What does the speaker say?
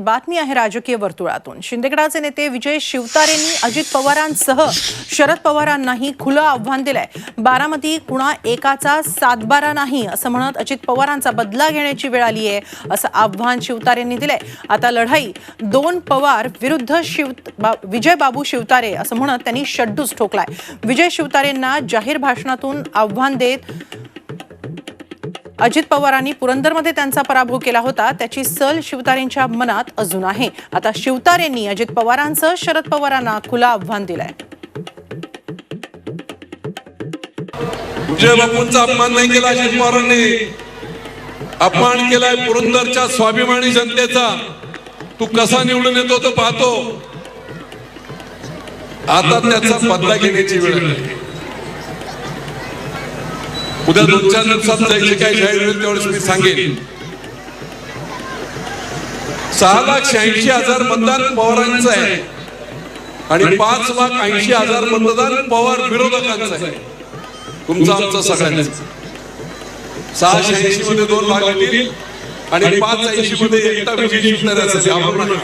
बातमी आहे राजकीय वर्तुळातून. शिंदेगडाचे नेते विजय शिवतारेंनी अजित पवारांसह शरद पवारांनाही खुलं आव्हान दिलंय. बारामती कुणा एकाचा सातबारा नाही असं म्हणत अजित पवारांचा बदला घेण्याची वेळ आली आहे असं आव्हान शिवतारेंनी दिलंय. आता लढाई दोन पवार विरुद्ध शिव बा- विजय बाबू शिवतारे असं म्हणत त्यांनी शड्डूच ठोकलाय. विजय शिवतारेंना जाहीर भाषणातून आव्हान देत अजित पवारांनी पुरंदरमध्ये त्यांचा पराभव केला होता. त्याची सल शिवतारेंच्या मनात अजून आहे. आता शिवतारेंनी अजित पवारांसह शरद पवारांना खुला आव्हान दिलंय. विजय बापूंचा अपमान नाही केला अजित पवारांनी. अपमान केलाय पुरंदरच्या स्वाभिमानी जनतेचा. तू कसा निवडून येतो तो पाहतो. आता त्याचा बदला घेण्याची वेळ आहे. उद्या दोन चार दिवसात जे काही जाहीर होईल तेवढेच मी सांगेन. सहा लाख शहाऐंशी हजार मतदान पवारांचं आहे. आणि पाच लाख ऐंशी हजार मतदान पवार विरोधकांचं आहे. तुमचं आमचं सगळ्यांचं. सहाशे ऐंशी मध्ये दोन भाग होतील. आणि पाच ऐंशी मध्ये एकटा विजय असेल. आपण.